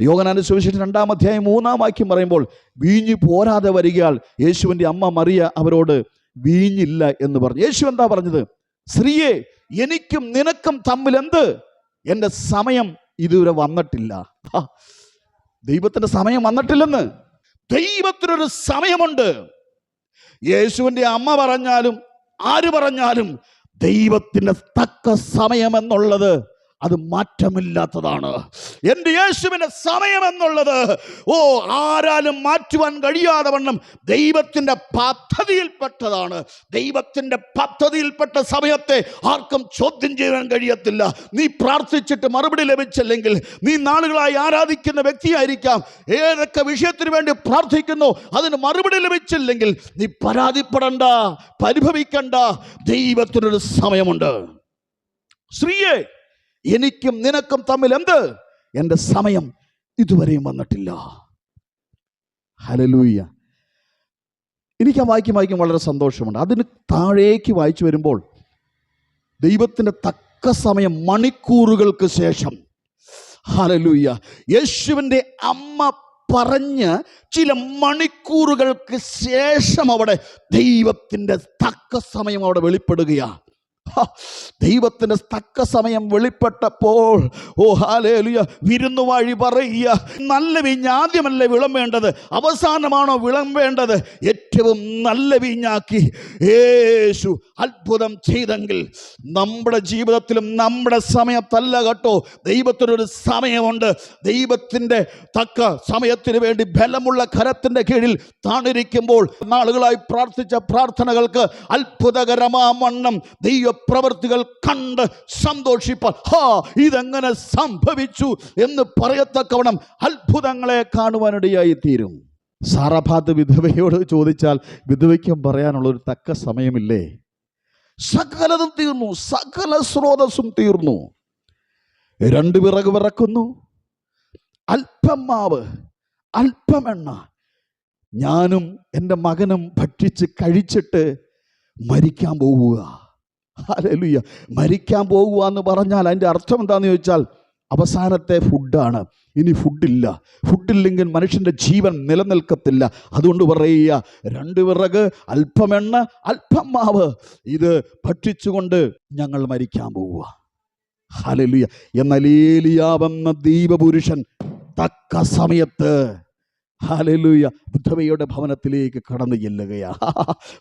യോഗനാന സുവിശേഷം രണ്ടാം അധ്യായം മൂന്നാം വാക്യം പറയുമ്പോൾ വീഞ്ഞ് പോരാതെ വരികയാൽ യേശുവിന്റെ അമ്മ മറിയ അവരോട് വീഞ്ഞില്ല എന്ന് പറഞ്ഞു. യേശു എന്താ പറഞ്ഞത്? സ്ത്രീയെ എനിക്കും നിനക്കും തമ്മിൽ എന്ത്? എന്റെ സമയം ഇതുവരെ വന്നിട്ടില്ല. ദൈവത്തിന്റെ സമയം വന്നിട്ടില്ലെന്ന്. ദൈവത്തിനൊരു സമയമുണ്ട്. യേശുവിന്റെ അമ്മ പറഞ്ഞാലും ആര് പറഞ്ഞാലും ദൈവത്തിന്റെ തക്ക സമയം എന്നുള്ളത് അത് മാറ്റമില്ലാത്തതാണ്. എന്റെ യേശുവിന്റെ സമയം എന്നുള്ളത് ഓ ആരാലും മാറ്റുവാൻ കഴിയാതെ വണ്ണം ദൈവത്തിന്റെ പദ്ധതിയിൽപ്പെട്ടതാണ്. ദൈവത്തിന്റെ പദ്ധതിയിൽപ്പെട്ട സമയത്തെ ആർക്കും ചോദ്യം ചെയ്യാൻ കഴിയത്തില്ല. നീ പ്രാർത്ഥിച്ചിട്ട് മറുപടി ലഭിച്ചില്ലെങ്കിൽ നീ നാളുകളായി ആരാധിക്കുന്ന വ്യക്തിയായിരിക്കാം. ഏതൊക്കെ വിഷയത്തിന് വേണ്ടി പ്രാർത്ഥിക്കുന്നു അതിന് മറുപടി ലഭിച്ചില്ലെങ്കിൽ നീ പരാതിപ്പെടണ്ട പരിഭവിക്കണ്ട. ദൈവത്തിനൊരു സമയമുണ്ട്. സ്ത്രീയെ എനിക്കും നിനക്കും തമ്മിൽ എന്ത്? എന്റെ സമയം ഇതുവരെയും വന്നിട്ടില്ല. ഹലലൂയ്യ എനിക്ക് ആ വായിക്കും വായിക്കും വളരെ സന്തോഷമുണ്ട്. അതിന് താഴേക്ക് വായിച്ചു വരുമ്പോൾ ദൈവത്തിന്റെ തക്ക സമയം മണിക്കൂറുകൾക്ക് ശേഷം. ഹലലൂയ്യ യേശുവിന്റെ അമ്മ പറഞ്ഞ് ചില മണിക്കൂറുകൾക്ക് ശേഷം അവിടെ ദൈവത്തിന്റെ തക്ക സമയം അവിടെ വെളിപ്പെടുകയാണ്. ദൈവത്തിന് തക്ക സമയം വെളിപ്പെട്ടപ്പോൾ ഓ ഹാലേലുയ വിരുന്നു വഴി പറയുക നല്ല വീഞ്ഞ് ആദ്യമല്ല വിളമ്പേണ്ടത് അവസാനമാണോ വേണ്ടത്? ഏറ്റവും നല്ല വീഞ്ഞാക്കി യേശു അത്ഭുതം ചെയ്തെങ്കിൽ നമ്മുടെ ജീവിതത്തിലും നമ്മുടെ സമയത്തല്ല കേട്ടോ. ദൈവത്തിനൊരു സമയമുണ്ട്. ദൈവത്തിന്റെ തക്ക സമയത്തിന് വേണ്ടി ബലമുള്ള കരത്തിന്റെ കീഴിൽ താണിരിക്കുമ്പോൾ നാളുകളായി പ്രാർത്ഥിച്ച പ്രാർത്ഥനകൾക്ക് അത്ഭുതകരമാവണ്ണം ദൈവപ്രവർത്തികൾ കണ്ട് സന്തോഷിപ്പാൻ. ഹാ ഇതെങ്ങനെ സംഭവിച്ചു എന്ന് പറയത്തക്കവണ്ണം അത്ഭുതങ്ങളെ കാണുവാനിടയായി തീരും സാറഭാത്ത് വിധവയോട് ചോദിച്ചാൽ വിധവയ്ക്കും പറയാനുള്ള ഒരു തക്ക സമയമില്ലേ? സകലതും തീർന്നു സകല സ്രോതസ്സും തീർന്നു. രണ്ട് വിറക് വിറക്കുന്നു അല്പം മാവ് ഞാനും എന്റെ മകനും ഭക്ഷിച്ച് കഴിച്ചിട്ട് മരിക്കാൻ പോവുക. ഹല്ലേലൂയ. മരിക്കാൻ പോകുക എന്ന് പറഞ്ഞാൽ അതിന്റെ അർത്ഥം എന്താണെന്ന് ചോദിച്ചാൽ അവസാനത്തെ ഫുഡാണ്. ഇനി ഫുഡില്ല. ഫുഡില്ലെങ്കിൽ മനുഷ്യന്റെ ജീവൻ നിലനിൽക്കത്തില്ല. അതുകൊണ്ട് പറയുക രണ്ട് വിറക് അല്പം എണ്ണ അല്പം മാവ്. ഇത് ഭക്ഷിച്ചുകൊണ്ട് ഞങ്ങൾ മരിക്കാൻ പോവുക. ഹലലിയ എന്നാൽ ഏലിയാവെന്ന ദീപപുരുഷൻ തക്ക സമയത്ത് ഹലലുയ ബുദ്ധവയുടെ ഭവനത്തിലേക്ക് കടന്നു ചെല്ലുകയാ.